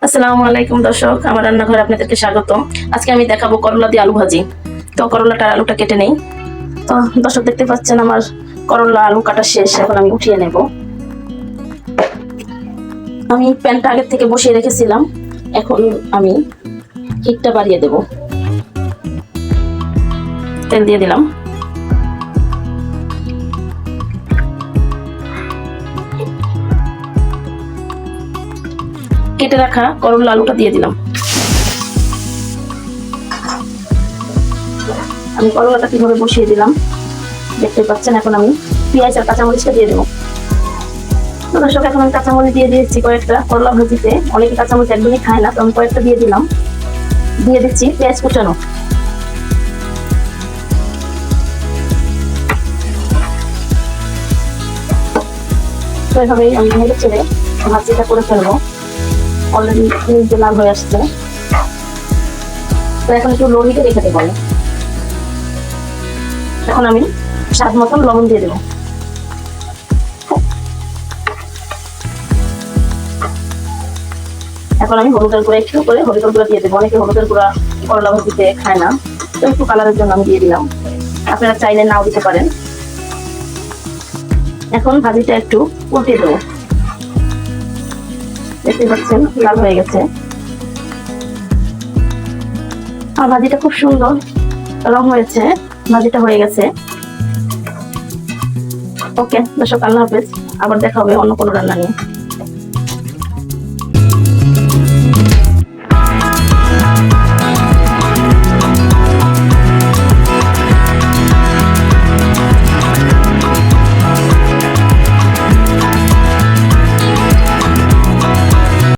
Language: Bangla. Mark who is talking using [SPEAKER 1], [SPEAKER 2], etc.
[SPEAKER 1] আসসালামু আলাইকুম দর্শক, আমার রান্নাঘরে আপনাদেরকে স্বাগত আজকে আমি দেখাবো করলা দিয়ে আলু ভাজি। তো করলাটা আলুটা কেটে নেই। তো দর্শক, দেখতে পাচ্ছেন আমার করলা আলু কাটা শেষ, এখন আমি উঠিয়ে নেব। আমি প্যানটা আগের থেকে বসিয়ে রেখেছিলাম, এখন আমি হিটটা বাড়িয়ে দেব। তেল দিয়ে দিলাম। কেটে রাখা করলা আলুটা দিয়ে দিলাম। আমি করলাটা কীভাবে বসিয়ে দিলাম? দেখতে পাচ্ছেন এখন আমি পেঁয়াজ আর কাঁচামরিচটা দিয়ে দেবো। দর্শক, এখন আমি কাঁচামরিচ দিয়ে দিয়েছি কয়েকটা। করলা ভাজিতে অনেকে কাঁচামরিচ একদমই খায় না, তো আমি কয়েকটা দিয়ে দিলাম। দিয়ে দিচ্ছি পেঁয়াজ কুচানো। তো এভাবেই আমি নেড়ে চেড়ে ভাজিটা করে ফেলব। অলরেডি নিচে লাল হয়ে আসছে। তো এখন একটু লো দেবো আমি। এখন আমি স্বাদ মতন লবণ দিয়ে দেবো। এখন আমি হলুদের গুঁড়া একটু করে, হলুদের গুঁড়া দিয়ে দেবো। অনেকে হলুদের গুঁড়া করলা ভাজিতে খায় না। তো একটু কালারের জন্য আমি দিয়ে দিলাম। আপনারা চাইলে নাও দিতে পারেন। এখন ভাজিটা একটু উল্টে দেবো। দেখতে পাচ্ছেন, লাল হয়ে গেছে। আর ভাজিটা খুব সুন্দর, রং হয়েছে, ভাজিটা হয়ে গেছে। ওকে, দর্শক, আল্লাহ হাফেজ, আবার দেখা হবে অন্য কোনো রান্না নিয়ে।